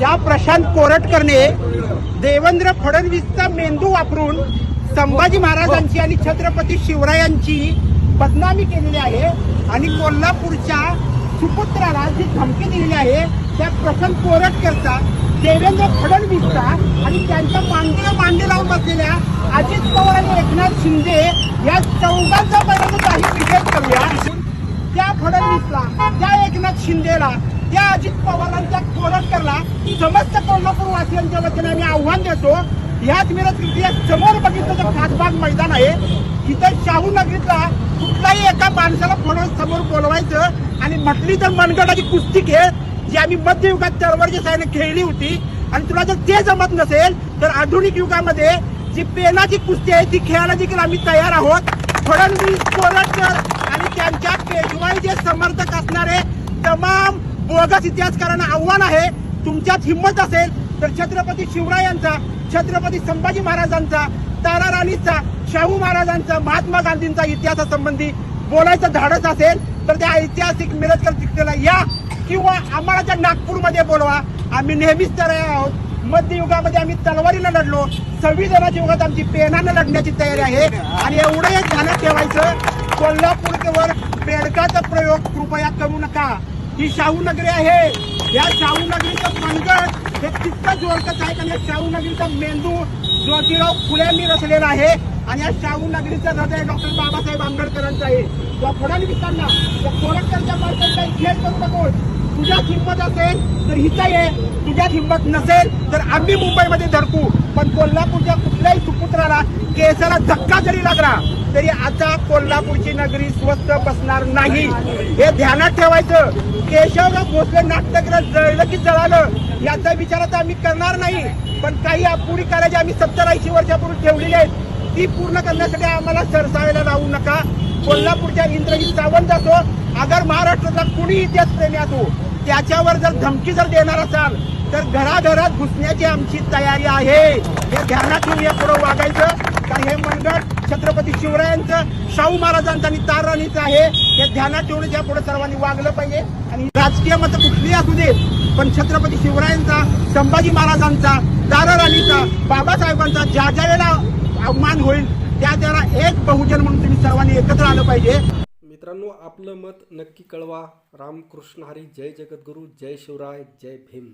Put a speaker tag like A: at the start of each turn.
A: या प्रशांत कोरटकरने देवेंद्र फडणवीसचा मेंदू वापरून संभाजी महाराजांची आणि छत्रपती शिवरायांची बदनामी केलेली आहे आणि कोल्हापूरच्या सुपुत्राला जी धमकी दिलेली आहे. त्या प्रशांत कोरटकरचा देवेंद्र फडणवीसचा आणि त्यांच्या मांडीला मांडी लावून बसलेल्या अजित पवार आणि एकनाथ शिंदे या चौघांचा पर्यंत काही विशेष करूया. त्या फडणवीसला त्या एकनाथ शिंदेला त्या अजित पवारांच्या कोरटकरला समस्त कोल्हापूर वासियांच्या वतीने आम्ही आव्हान देतो. ह्याच मिरज या समोर बघितलं तर खासबाग मैदान आहे. इथं शाहू नगरीतला कुठलाही एका माणसाला फडणवीस समोर बोलवायचं आणि म्हटली तर मनगटाची कुस्ती खेळ जी आम्ही मध्ययुगात चळवळच्या साहाय्याने खेळली होती. आणि तुला जर ते जमत नसेल तर आधुनिक युगामध्ये जी पेनाची कुस्ती आहे ती खेळायला देखील आम्ही तयार आहोत. फडणवीस कोरटकर आणि त्यांच्या पेशवाईचे समर्थक असणारे तमाम बोगस इतिहासकारांना आव्हान आहे. तुमच्यात हिंमत असेल तर छत्रपती शिवरायांचा छत्रपती संभाजी महाराजांचा तारा राणीचा शाहू महाराजांचा महात्मा गांधींचा इतिहासासंबंधी बोलायचं धाडस असेल तर त्या ऐतिहासिक मिरजकर तिकडेला या किंवा आम्हाला त्या नागपूरमध्ये बोलवा. आम्ही नेहमीच तयार आहोत. मध्ययुगामध्ये आम्ही तलवारीला लढलो. संविधानाच्या युगात आमची पेनानं लढण्याची तयारी आहे. आणि एवढं एक ध्यानात ठेवायचं कोल्हापूरवर बेडकाचा प्रयोग कृपया करू नका. ही शाहू नगरी आहे. या शाहू नगरीचं मनगट हे तितकं जोरकच आहे कारण या शाहू नगरीचा मेंदू ज्योतिराव फुलेंनी रचलेला आहे. आणि या शाहू नगरीचं हृदय डॉक्टर बाबासाहेब आंबेडकरांचं आहे. त्या फडणवीसांना त्या कोरटकरच्या माणसांचा इतिहास करू नको. तुझ्यात हिंमत असेल तर हिचा ये. तुझ्यात हिंमत नसेल तर आम्ही मुंबईमध्ये धडकू. पण कोल्हापूरच्या कुठल्याही सुपुत्राला केसाला धक्का जरी लागला तरी आता कोल्हापूरची नगरी स्वस्त बसणार नाही हे ध्यानात ठेवायचं. केशवराव भोसले नाट्यगृह जळलं की जळालं याचा विचार आता आम्ही करणार नाही. पण काही अपुरी कार्याची आम्ही सत्तर ऐंशी वर्षापूर्वी ठेवलेली आहेत. ती पूर्ण करण्यासाठी आम्हाला सरसावायला लावू नका. कोल्हापूरच्या इंद्रजित सावंत असो अगर महाराष्ट्राचा कुणी इतिहास प्रेमी असो त्याच्यावर जर धमकी जर देणार असाल तर घराघरात घुसण्याची आमची तयारी आहे. हे ध्यानात घेऊन या पुढे वागायचं. कारण हे मंडळ छत्रपती शिवरायांचं शाहू महाराजांचं आणि तार राणीचं आहे हे ध्यानात ठेवून या पुढे सर्वांनी वागलं पाहिजे. आणि राजकीय मत कुठली असू दे पण छत्रपती शिवरायांचा संभाजी महाराजांचा तारा राणीचा बाबासाहेबांचा ज्या ज्या वेळेला अवमान होईल त्या त्याला एक बहुजन म्हणून तुम्ही सर्वांनी एकत्र आलं पाहिजे.
B: मित्रांनो आपलं मत नक्की कळवा. रामकृष्ण हरी जय जगद्गुरू जय शिवराय जय भीम.